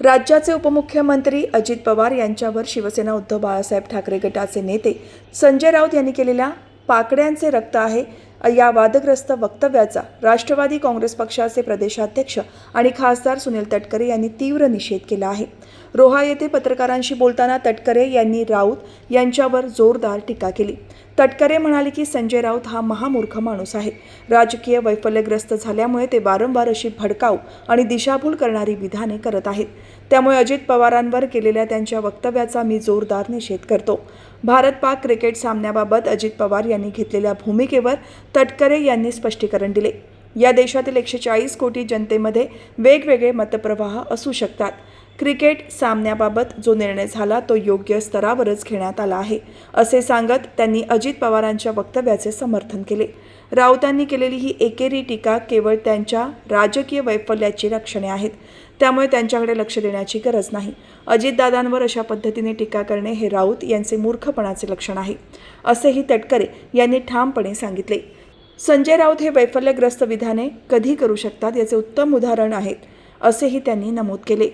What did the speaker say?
राज्याचे उपमुख्यमंत्री अजित पवार यांच्यावर शिवसेना उद्धव बाळासाहेब ठाकरे गटाचे नेते संजय राऊत यांनी केलेल्या पाकड्यांचे रक्त आहे या वादग्रस्त वक्तव्याचा राष्ट्रवादी काँग्रेस पक्षाचे प्रदेशाध्यक्ष आणि खासदार सुनील तटकरे यांनी तीव्र निषेध केला आहे. रोहा येथे पत्रकारांशी बोलताना तटकरे यांनी राऊत यांच्यावर जोरदार टीका केली. तटकरे म्हणाले की संजय राऊत हा महामूर्ख माणूस आहे. राजकीय वैफल्यग्रस्त झाल्यामुळे ते वारंवार अशी भडकाऊ आणि दिशाभूल करणारी विधाने करत आहेत. त्यामुळे अजित पवारांवर केलेल्या त्यांच्या वक्तव्याचा मी जोरदार निषेध करतो. भारत पाक क्रिकेट सामन्याबाबत अजित पवार यांनी घेतलेल्या भूमिकेवर तटकरे यांनी स्पष्टीकरण दिले. या देशातील एकशे चाळीस कोटी जनतेमध्ये वेगवेगळे मतप्रवाह असू शकतात. क्रिकेट सामन्याबाबत जो निर्णय झाला तो योग्य स्तरावरच घेण्यात आला आहे असे सांगत त्यांनी अजित पवारांच्या वक्तव्याचे समर्थन केले. राऊतांनी केलेली ही एकेरी टीका केवळ त्यांच्या राजकीय वैफल्याची लक्षणे आहेत त्यामुळे त्यांच्याकडे लक्ष देण्याची गरज नाही. अजितदादांवर अशा पद्धतीने टीका करणे हे राऊत यांचे मूर्खपणाचे लक्षण आहे असेही तटकरे यांनी ठामपणे सांगितले. संजय राऊत हे वैफल्यग्रस्त विधाने कधी करू शकतात याचे उत्तम उदाहरण आहेत असेही त्यांनी नमूद केले.